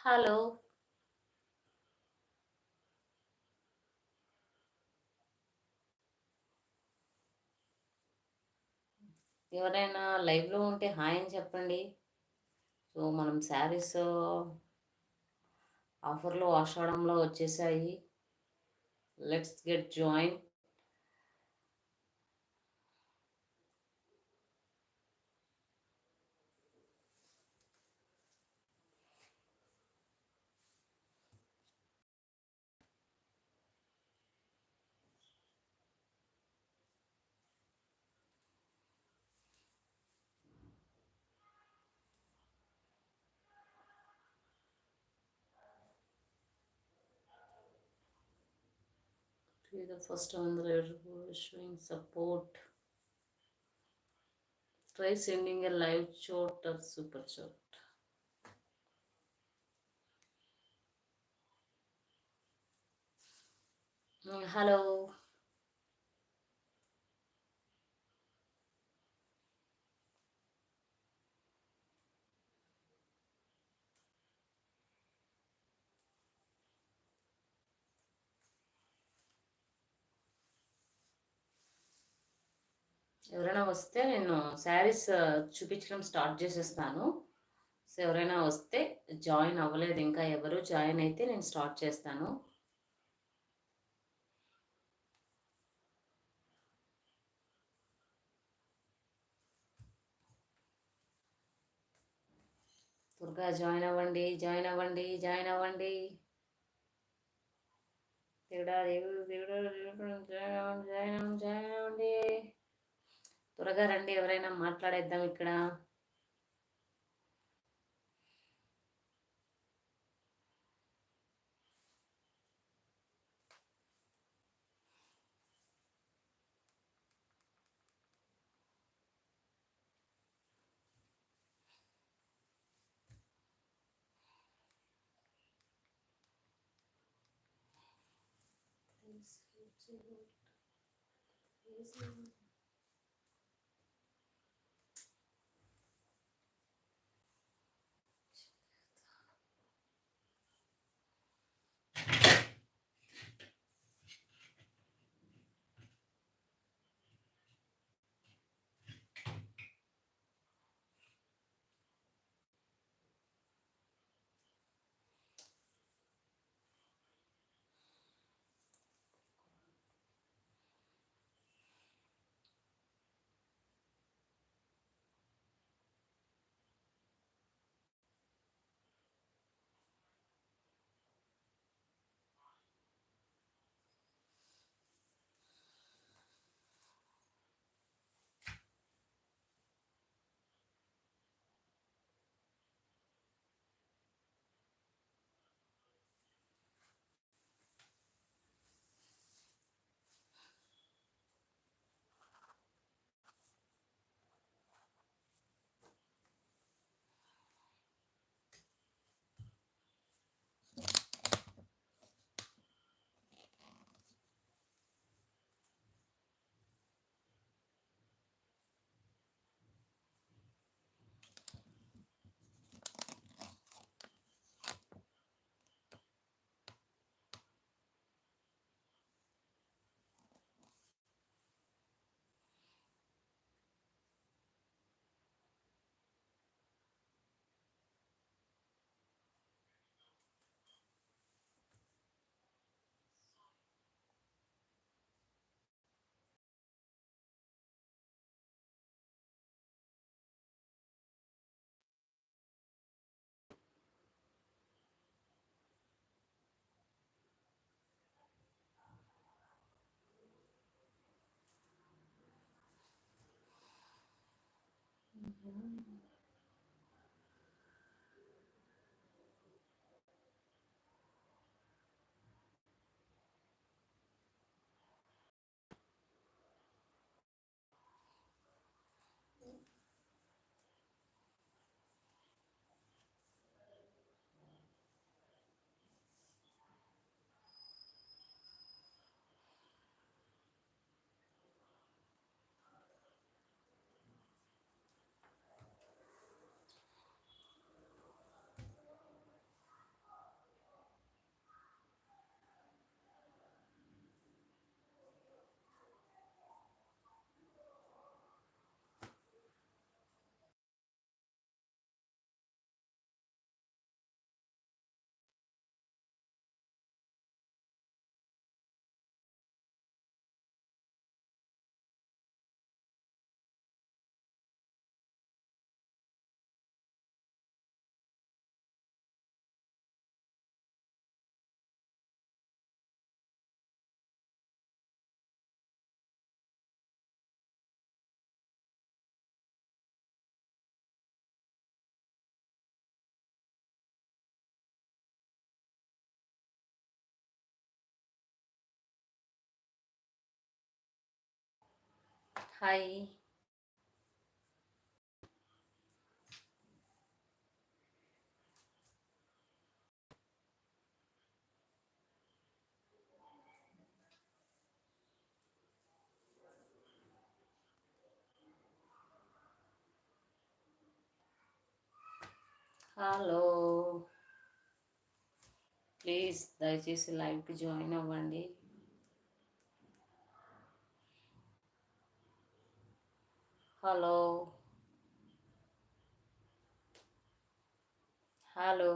Hello. ఎవరైనా లైవ్‌లో ఉంటే హాయ్ అని చెప్పండి. సో, మనం శారీస్ ఆఫర్‌లో ఆషాఢంలో వచ్చేసాయి. Let's get join. be the first one that you're showing support. Try sending a live chat or super chat. Hello. ఎవరైనా వస్తే నేను శారీస్ చూపించడం స్టార్ట్ చేసేస్తాను. సో ఎవరైనా వస్తే జాయిన్ అవ్వలేదు ఇంకా ఎవరు జాయిన్ అయితే నేను స్టార్ట్ చేస్తాను. త్వరగా జాయిన్ అవ్వండి జాయిన్ అవ్వండి జాయిన్ అవ్వండి. దేవుడా దేవుడు దేవుడు జాయిన్ అవ్వండి జాయిన్ అవ్వండి జాయిన్ అవ్వండి. త్వరగా రండి ఎవరైనా మాట్లాడేద్దాం ఇక్కడ. Please, done. Hi. Hello. Please దయచేసి లైవ్కి జాయిన్ అవ్వండి. Hello hello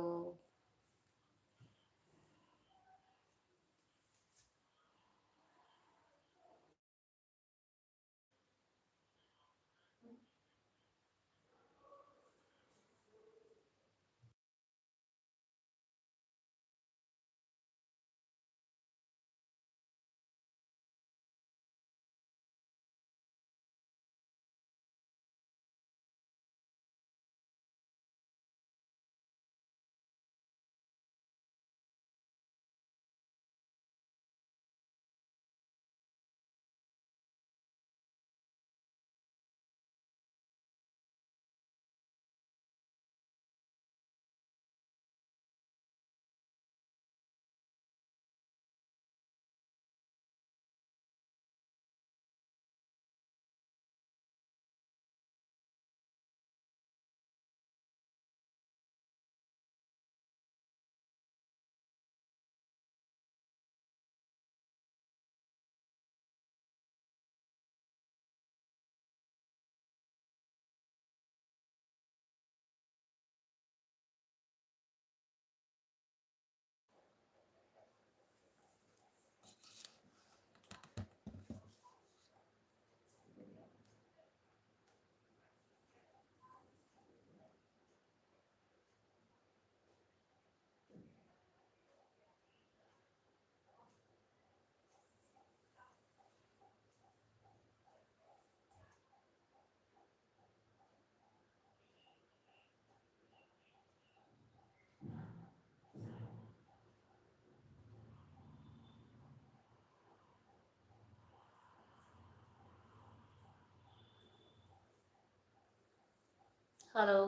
hello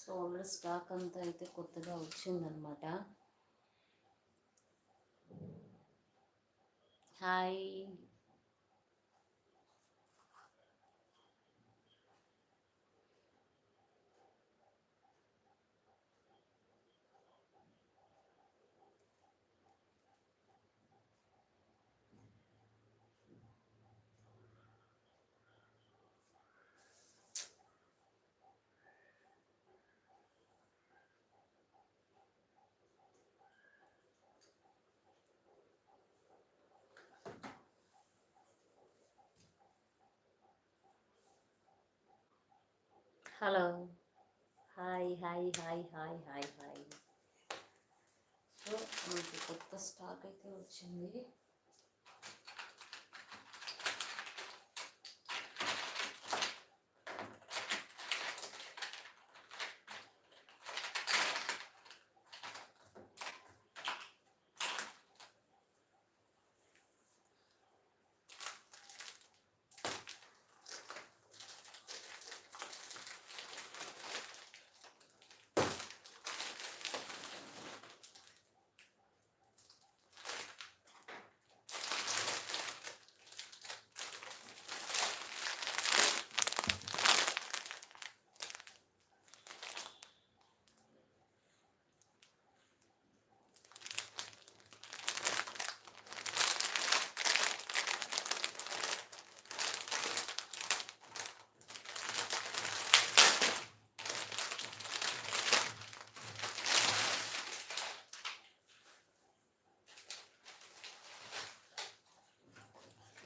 so already stock అంతా అయితే కొత్తగా వచ్చిందనమాట hi hello hi hi hi hi hi hi so మనకి కొత్త స్టాక్ అయితే వచ్చింది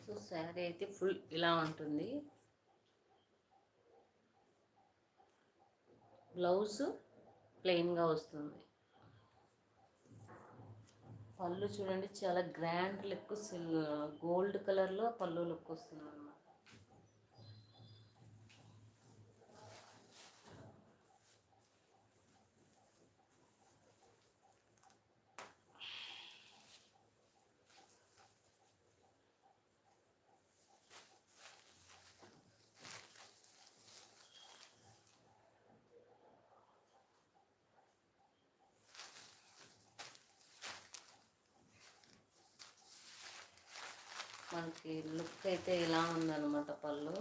సో శారీ అయితే ఫుల్ ఇలా ఉంటుంది. బ్లౌజ్ ప్లెయిన్గా వస్తుంది. పళ్ళు చూడండి చాలా గ్రాండ్ లుక్ సిల్ గోల్డ్ కలర్లో పళ్ళు లుక్ వస్తుంది అన్నమాట మనకి లుక్ అయితే ఇలా ఉందన్నమాట పళ్ళు.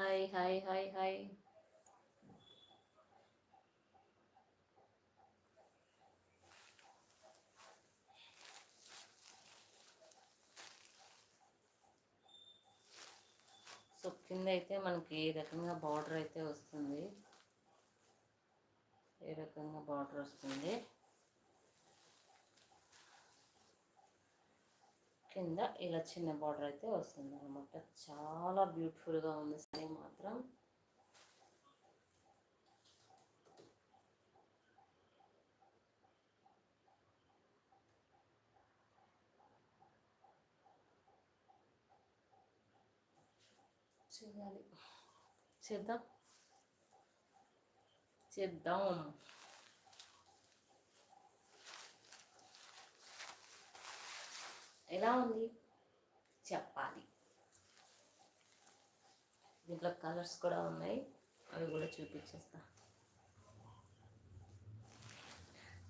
Hi hi hi hi so కింద అయితే మనకి ఏ రకంగా బార్డర్ అయితే వస్తుంది? ఏ రకంగా బార్డర్ వస్తుంది? కింద ఇలా చిన్న బార్డర్ అయితే వస్తుంది అనమాట చాలా బ్యూటిఫుల్గా ఉంది సారీ మాత్రం. చేయాలి. చేద్దాం. చేద్దాం. ఎలా ఉంది? చెప్పాలి. దీంట్లో కలర్స్ కూడా ఉన్నాయి. అవి కూడా చూపించేస్తా.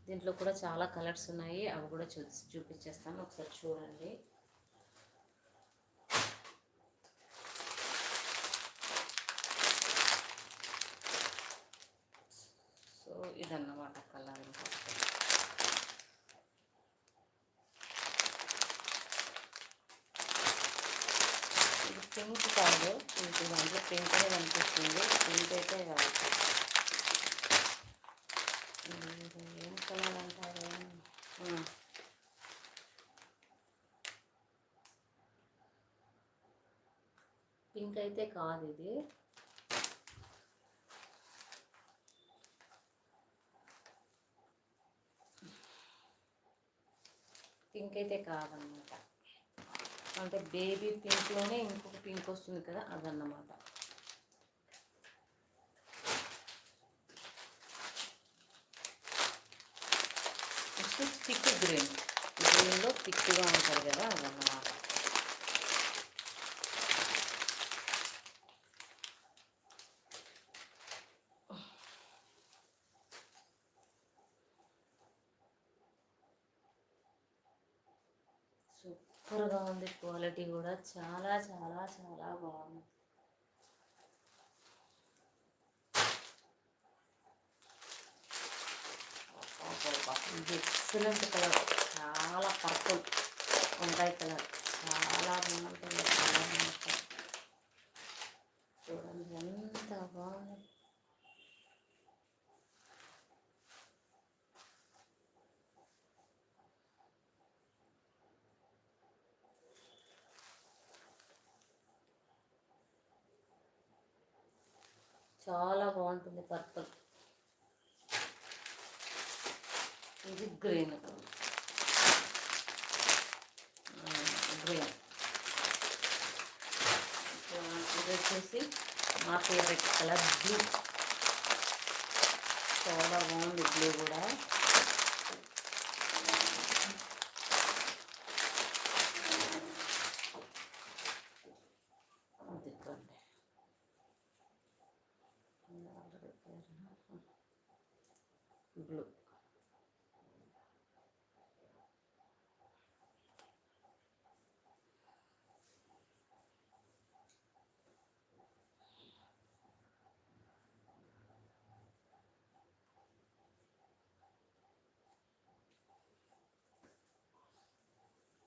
దీంట్లో కూడా చాలా కలర్స్ ఉన్నాయి. అవి కూడా చూ చూపించేస్తాను. ఒకసారి చూడండి. సో ఇదన్నమాట కలర్ ఇది పింక్ కాదు పింక్ దాంట్లో పింక్ అనేది అనిపిస్తుంది. పింక్ అయితే కాదు. ఏం కలర్ అంటారు? పింక్ అయితే కాదు ఇది. పింక్ అయితే కాదనమాట. అంటే బేబీ పింక్లోనే ఇంకొక పింక్ వస్తుంది కదా అదన్నమాట. నెక్స్ట్ థిక్ గ్రీన్ గ్రీన్లో థిక్గా ఉంటుంది కదా అదన్నమాట సూపర్గా ఉంది క్వాలిటీ కూడా చాలా చాలా చాలా బాగుంది. ఇది ఎక్సలెంట్ కలర్ చాలా పర్పుల్ వంకాయ కలర్ చాలా బాగుంటుంది కలర్ మొత్తం చూడండి ఎంత బాగుంది చాలా బాగుంటుంది పర్పుల్. ఇది గ్రీన్. గ్రీన్. ఇది వచ్చేసి మా ఫేవరెట్ కలర్ బ్లూ. చాలా బాగుంది బ్లూ కూడా. బ్లూ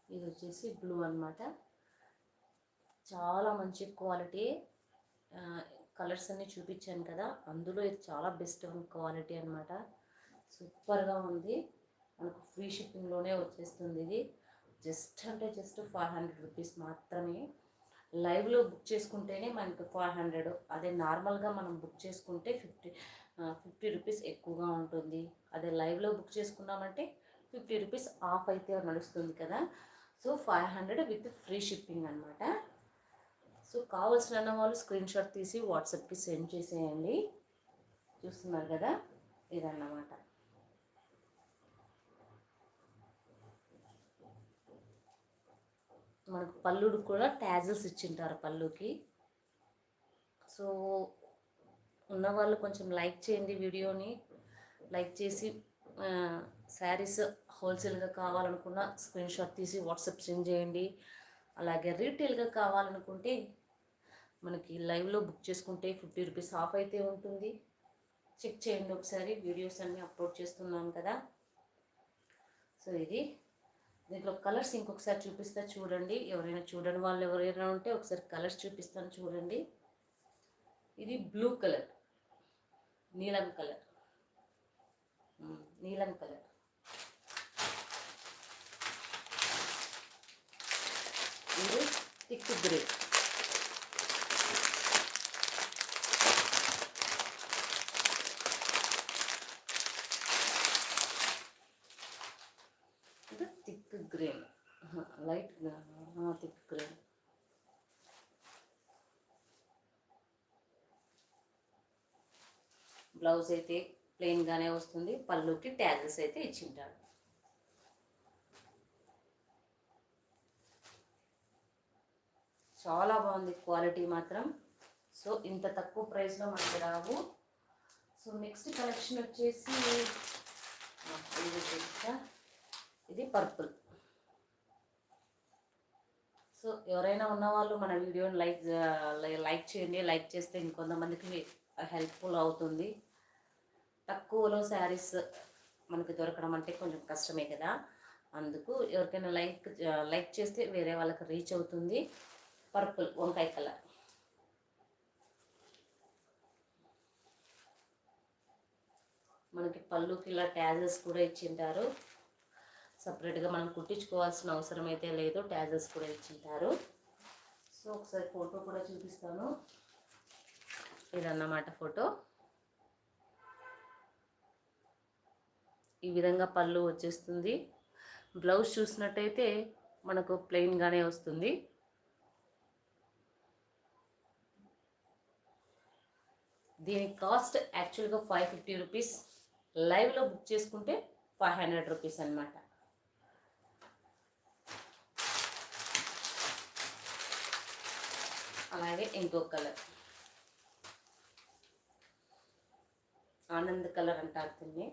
ఇది వచ్చేసి బ్లూ అనమాట చాలా మంచి క్వాలిటీ కలర్స్ అన్నీ చూపించాను కదా అందులో ఇది చాలా బెస్ట్ క్వాలిటీ అనమాట సూపర్గా ఉంది. మనకు ఫ్రీ షిప్పింగ్లోనే వచ్చేస్తుంది ఇది. జస్ట్ అంటే జస్ట్ ఫైవ్ హండ్రెడ్ రూపీస్ మాత్రమే. లైవ్లో బుక్ చేసుకుంటేనే మనకు ఫైవ్ హండ్రెడ్. అదే నార్మల్గా మనం బుక్ చేసుకుంటే ఫిఫ్టీ ఫిఫ్టీ రూపీస్ ఎక్కువగా ఉంటుంది. అదే లైవ్లో బుక్ చేసుకున్నామంటే ఫిఫ్టీ రూపీస్ ఆఫ్ అయితే నడుస్తుంది కదా. So five hundred with free shipping అనమాట సో కావాల్సిన వాళ్ళు స్క్రీన్ షాట్ తీసి వాట్సాప్కి సెండ్ చేసేయండి. చూస్తున్నారు కదా? ఇదన్నమాట. మనకు పళ్ళుడు కూడా ట్యాజల్స్ ఇచ్చింటారు పళ్ళుకి సో ఉన్నవాళ్ళు కొంచెం లైక్ చేయండి వీడియోని. లైక్ చేసి శారీస్ హోల్సేల్గా కావాలనుకున్న స్క్రీన్ షాట్ తీసి వాట్సాప్ సెండ్ చేయండి. అలాగే రీటైల్గా కావాలనుకుంటే మనకి లైవ్లో బుక్ చేసుకుంటే ఫిఫ్టీ రూపీస్ ఆఫ్ అయితే ఉంటుంది. చెక్ చేయండి ఒకసారి వీడియోస్ అన్నీ అప్లోడ్ చేస్తున్నాం కదా. సో ఇది దీంట్లో కలర్స్ ఇంకొకసారి చూపిస్తా చూడండి. ఎవరైనా చూడని వాళ్ళు ఎవరైనా ఉంటే ఒకసారి కలర్స్ చూపిస్తాను చూడండి. ఇది బ్లూ కలర్ నీలం కలర్. నీలం కలర్. ఇది థిక్ గ్రే ఇది థిక్ లైట్ థిక్ బ్లౌజ్ అయితే ప్లెయిన్గానే వస్తుంది పళ్ళుకి ట్యాజెస్ అయితే ఇచ్చింటాడు చాలా బాగుంది క్వాలిటీ మాత్రం. సో ఇంత తక్కువ ప్రైస్లో మనకి రావు. సో నెక్స్ట్ కలెక్షన్ వచ్చేసి ఇది పర్పుల్. సో ఎవరైనా ఉన్నవాళ్ళు మన వీడియోని లైక్ లైక్ చేయండి. లైక్ చేస్తే ఇంకొంతమందికి హెల్ప్ఫుల్ అవుతుంది. తక్కువలో శారీస్ మనకి దొరకడం అంటే కొంచెం కష్టమే కదా. అందుకు ఎవరికైనా లైక్ లైక్ చేస్తే వేరే వాళ్ళకి రీచ్ అవుతుంది. పర్పుల్ వంకాయ కలర్. మనకి పళ్ళుకి ఇలా ట్యాజెస్ కూడా ఇచ్చింటారు. సపరేట్గా మనం కుట్టించుకోవాల్సిన అవసరం అయితే లేదు. ట్యాజెస్ కూడా ఇచ్చింటారు. సో ఒకసారి ఫోటో కూడా చూపిస్తాను. ఇదన్నమాట ఫోటో. ఈ విధంగా పళ్ళు వచ్చేస్తుంది. బ్లౌజ్ చూసినట్టయితే మనకు ప్లెయిన్గానే వస్తుంది. దీని కాస్ట్ యాక్చువల్గా ఫైవ్ ఫిఫ్టీ రూపీస్. లైవ్లో బుక్ చేసుకుంటే ఫైవ్ హండ్రెడ్ రూపీస్ అనమాట అలాగే ఇంకో కలర్. ఆనంద్ కలర్ అంటారు దీన్ని.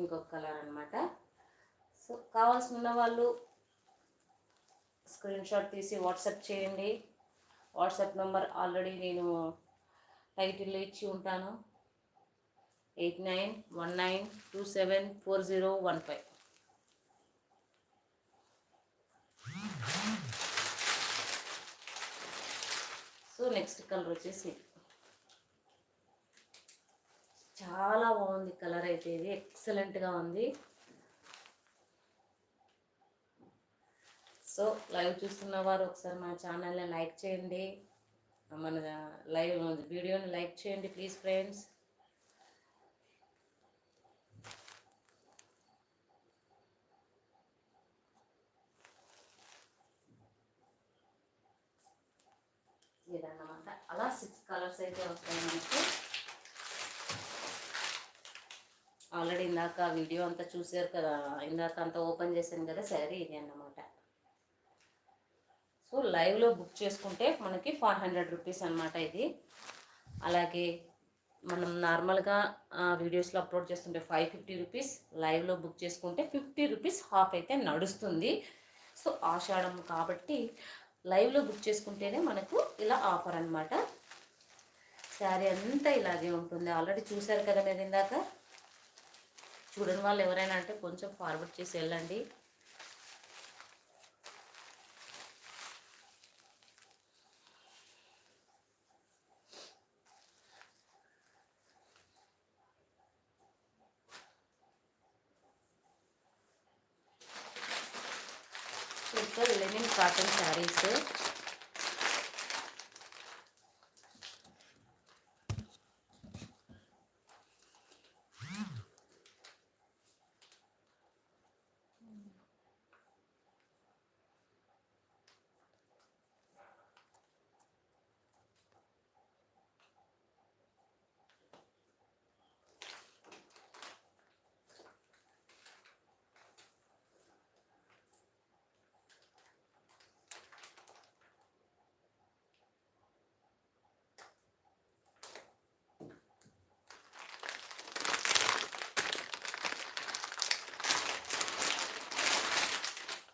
ఇంకొక కలర్ అనమాట సో కావాల్సిన వాళ్ళు స్క్రీన్ షాట్ తీసి వాట్సాప్ చేయండి. వాట్సాప్ నెంబర్ ఆల్రెడీ నేను టైటిల్లో ఇచ్చి ఉంటాను. Eight nine one nine two seven four zero one five. So next colour వచ్చేసి చాలా బాగుంది కలర్ అయితే ఇది. ఎక్సలెంట్గా ఉంది. సో లైవ్ చూస్తున్న వారు ఒకసారి మన ఛానల్ని లైక్ చేయండి. మన లైవ్ వీడియోని లైక్ చేయండి ప్లీజ్ ఫ్రెండ్స్ ఇదన్నమాట అలా సిక్స్ కలర్స్ అయితే వస్తాయి మనకి. ఆల్రెడీ ఇందాక వీడియో అంతా చూసారు కదా ఇందాక అంతా ఓపెన్ చేశాను కదా శారీ ఇది అన్నమాట. సో లైవ్లో బుక్ చేసుకుంటే మనకి ఫైవ్ హండ్రెడ్ రూపీస్ అనమాట ఇది. అలాగే మనం నార్మల్గా వీడియోస్లో అప్లోడ్ చేస్తుంటే ఫైవ్ ఫిఫ్టీ రూపీస్ లైవ్లో బుక్ చేసుకుంటే ఫిఫ్టీ రూపీస్ హాఫ్ అయితే నడుస్తుంది. సో ఆషాఢం కాబట్టి లైవ్లో బుక్ చేసుకుంటేనే మనకు ఇలా ఆఫర్ అనమాట శారీ అంతా ఇలాగే ఉంటుంది. ఆల్రెడీ చూశారు కదా మీరు ఇందాక? చూడని వాళ్ళు ఎవరైనా అంటే కొంచెం ఫార్వర్డ్ చేసి వెళ్ళండి next linen cotton saris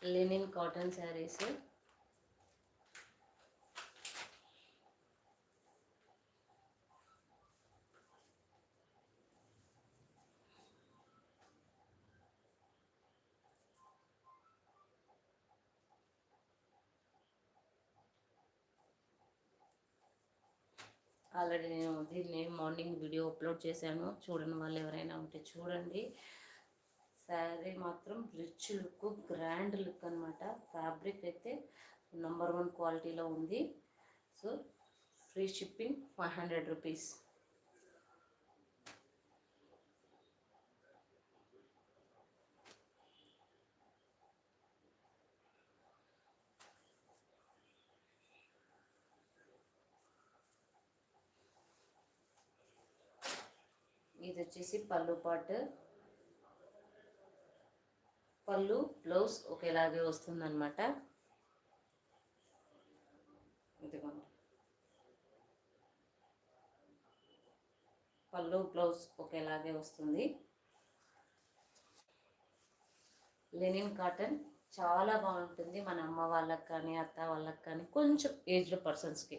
linen cotton saris already నేను దీన్ని మార్నింగ్ వీడియో అప్లోడ్ చేశాను. చూడని వాళ్ళు ఎవరైనా ఉంటే చూడండి. శారీ మాత్రం రిచ్ లుక్ గ్రాండ్ లుక్ అనమాట ఫ్యాబ్రిక్ అయితే నంబర్ వన్ క్వాలిటీలో ఉంది. So free shipping five hundred rupees. ఇది వచ్చేసి పళ్ళు పాటు. పళ్ళు బ్లౌజ్ ఒకేలాగే వస్తుందన్నమాట. ఇదిగోండి. పళ్ళు బ్లౌజ్ ఒకేలాగే వస్తుంది. లెనిన్ కాటన్ చాలా బాగుంటుంది మన అమ్మ వాళ్ళకి కానీ అత్త వాళ్ళకి కానీ. కొంచెం ఏజ్డ్ పర్సన్స్కి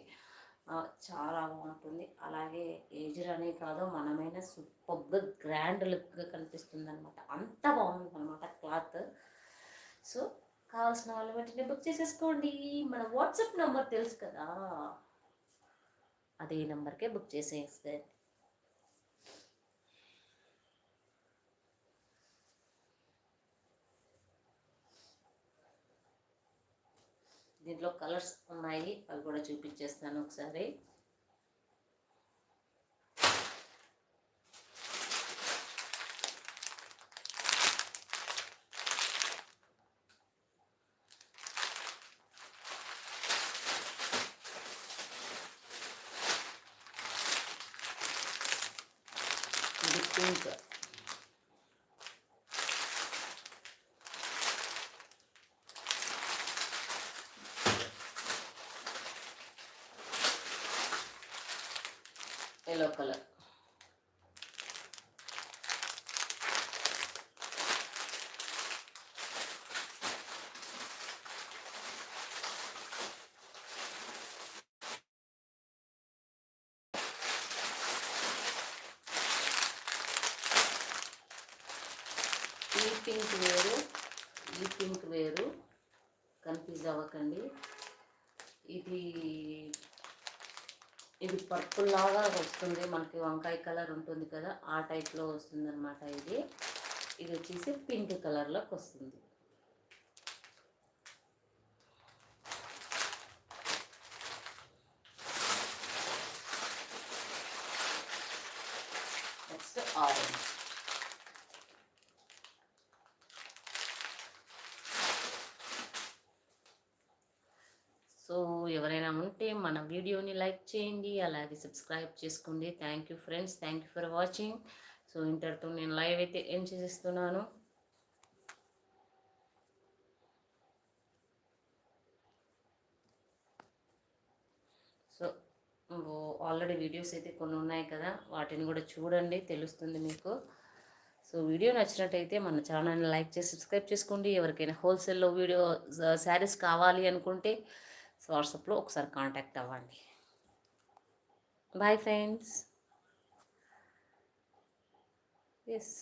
చాలా బాగుంటుంది అలాగే ఏజ్డ్ అనే కాదు మనమైనా సూపర్గా గ్రాండ్ లుక్గా కనిపిస్తుంది అనమాట అంత బాగుంది అనమాట క్లాత్. సో కావాల్సిన వాళ్ళు వెంటనే బుక్ చేసేసుకోండి. మన వాట్సాప్ నెంబర్ తెలుసు కదా? అదే నెంబర్కే బుక్ చేసేస్తే దీంట్లో కలర్స్ ఉన్నాయి. అవి కూడా చూపించేస్తాను ఒకసారి. ఎల్లో కలర్ ఈ పింక్ వేరు ఈ పింక్ వేరు కన్ఫ్యూజ్ అవ్వకండి ఇది ఇది లాగా వస్తుంది. మనకి వంకాయ కలర్ ఉంటుంది కదా ఆ టైప్లో వస్తుంది అనమాట ఇది. ఇది వచ్చేసి పింక్ కలర్లోకి వస్తుంది. నెక్స్ట్ ఆరెంజ్ సో ఎవరైనా ఉంటే మన వీడియోని లైక్ చేయండి అలాగే సబ్స్క్రైబ్ చేసుకోండి. Thank you friends thank you for watching so ఇంతటితో నేను లైవ్ అయితే ఏం చేసేస్తున్నాను? సో ఆల్రెడీ వీడియోస్ అయితే కొన్ని ఉన్నాయి కదా వాటిని కూడా చూడండి తెలుస్తుంది మీకు. సో వీడియో నచ్చినట్టయితే మన ఛానల్ని లైక్ చేసి సబ్స్క్రైబ్ చేసుకోండి. ఎవరికైనా హోల్సేల్లో వీడియో uh, శారీస్ కావాలి అనుకుంటే వాట్సాప్లో ఒకసారి కాంటాక్ట్ అవ్వండి. Bye friends yes